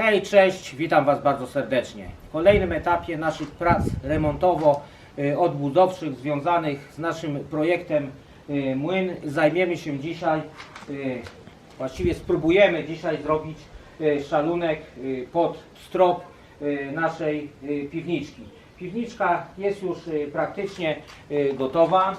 Hej, cześć, witam Was bardzo serdecznie. W kolejnym etapie naszych prac remontowo-odbudowczych związanych z naszym projektem y, Młyn zajmiemy się dzisiaj, y, właściwie spróbujemy dzisiaj zrobić y, szalunek y, pod strop y, naszej y, piwniczki. Piwniczka jest już y, praktycznie y, gotowa.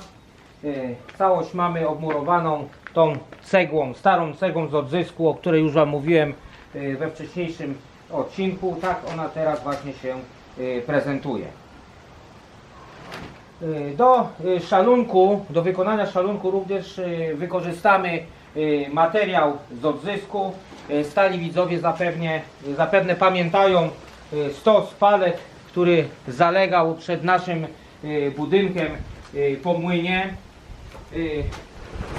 Y, Całość mamy obmurowaną tą cegłą, starą cegłą z odzysku, o której już Wam mówiłem y, we wcześniejszym odcinku. Tak ona teraz właśnie się y, prezentuje. Y, Do szalunku, do wykonania szalunku również wykorzystamy materiał z odzysku. Stali widzowie zapewnie, zapewne pamiętają stos palet, który zalegał przed naszym budynkiem po młynie.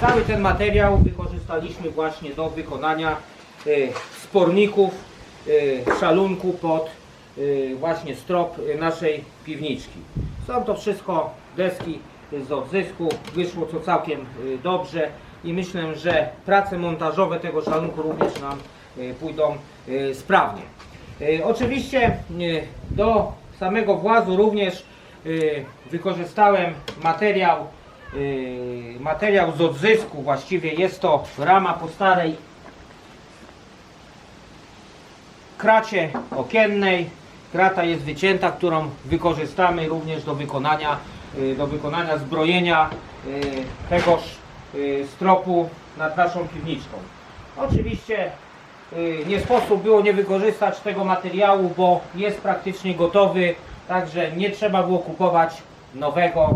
Cały ten materiał wykorzystaliśmy właśnie do wykonania sporników y, szalunku pod y, właśnie strop naszej piwniczki. Są to wszystko deski z odzysku, wyszło to całkiem y, dobrze i myślę, że prace montażowe tego szalunku również nam pójdą sprawnie. Oczywiście do samego włazu również wykorzystałem materiał materiał z odzysku, właściwie jest to rama po starej kracie okiennej. Krata jest wycięta, którą wykorzystamy również do wykonania, y, do wykonania zbrojenia y, tegoż y, stropu nad naszą piwniczką. Oczywiście nie sposób było nie wykorzystać tego materiału, bo jest praktycznie gotowy, także nie trzeba było kupować nowego,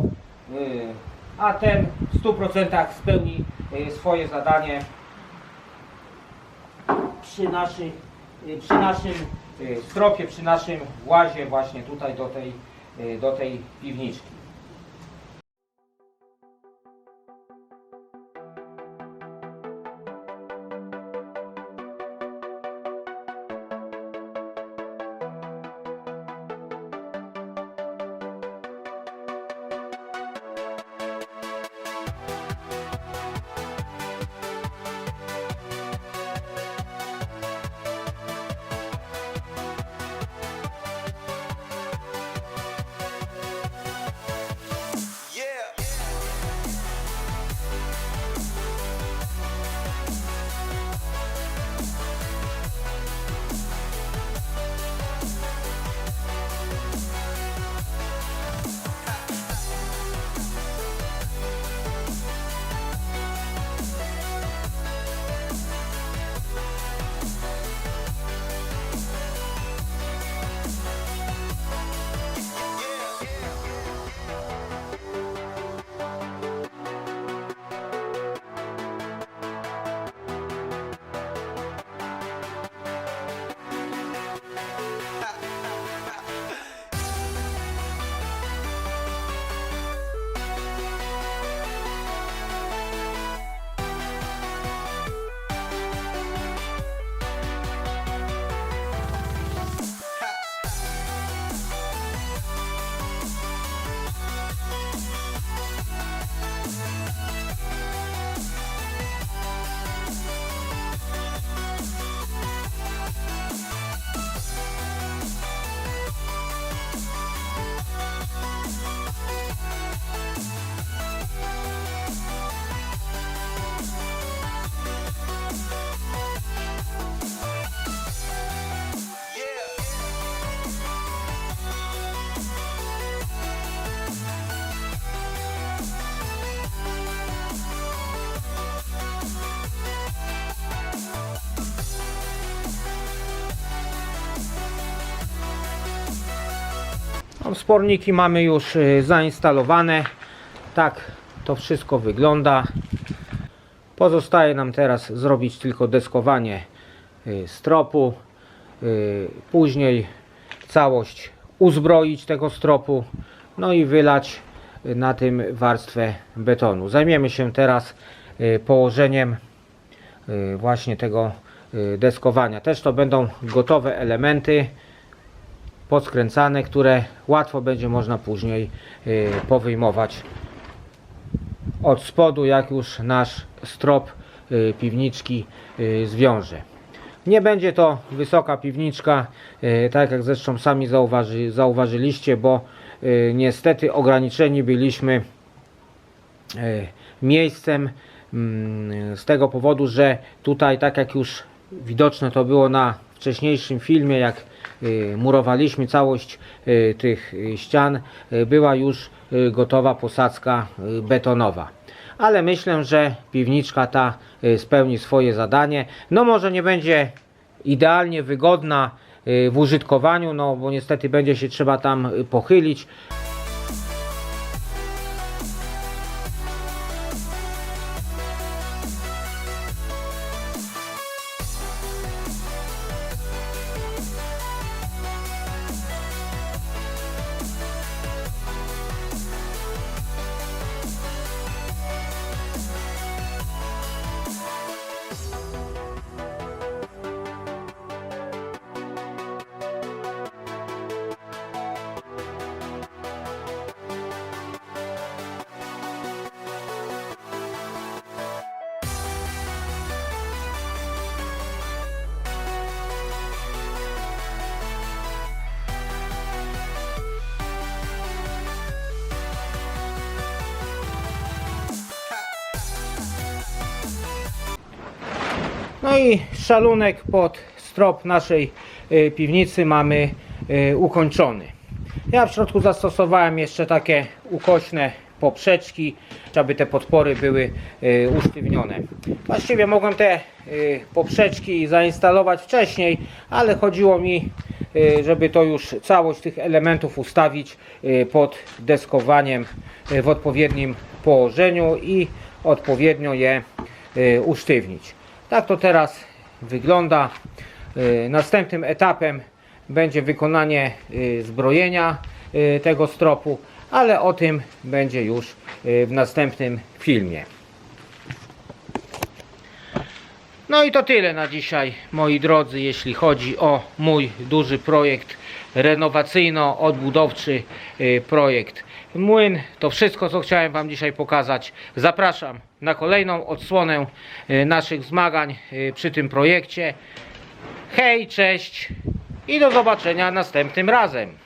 a ten w 100% spełni swoje zadanie przy, naszych, przy naszym y, stropie, przy naszym włazie właśnie tutaj do tej, y, do tej piwniczki. Sporniki mamy już y, zainstalowane. Tak to wszystko wygląda. Pozostaje nam teraz zrobić tylko deskowanie y, stropu. y, Później całość uzbroić tego stropu. No i wylać na tym warstwę betonu. Zajmiemy się teraz położeniem właśnie tego deskowania. Też to będą gotowe elementy podskręcane, które łatwo będzie można później y, powyjmować od spodu, jak już nasz strop y, piwniczki y, zwiąże. Nie będzie to wysoka piwniczka, tak jak zresztą sami zauważy, zauważyliście, bo niestety ograniczeni byliśmy miejscem mm, z tego powodu, że tutaj tak jak już widoczne to było na wcześniejszym filmie, jak murowaliśmy całość y, tych y, ścian, y, była już y, gotowa posadzka y, betonowa. Ale myślę, że piwniczka ta y, spełni swoje zadanie. No może nie będzie idealnie wygodna y, w użytkowaniu, no bo niestety będzie się trzeba tam y, pochylić. No i szalunek pod strop naszej y, piwnicy mamy y, ukończony. Ja w środku zastosowałem jeszcze takie ukośne poprzeczki, aby te podpory były y, usztywnione. Właściwie mogłem te poprzeczki zainstalować wcześniej, ale chodziło mi, żeby to już całość tych elementów ustawić pod deskowaniem w odpowiednim położeniu i odpowiednio je usztywnić. Tak to teraz wygląda. Y, Następnym etapem będzie wykonanie y, zbrojenia y, tego stropu, ale o tym będzie już w następnym filmie. No i to tyle na dzisiaj, moi drodzy, jeśli chodzi o mój duży projekt renowacyjno-odbudowczy projekt Młyn. To wszystko, co chciałem Wam dzisiaj pokazać. Zapraszam na kolejną odsłonę y, naszych zmagań y, przy tym projekcie. Hej, cześć i do zobaczenia następnym razem.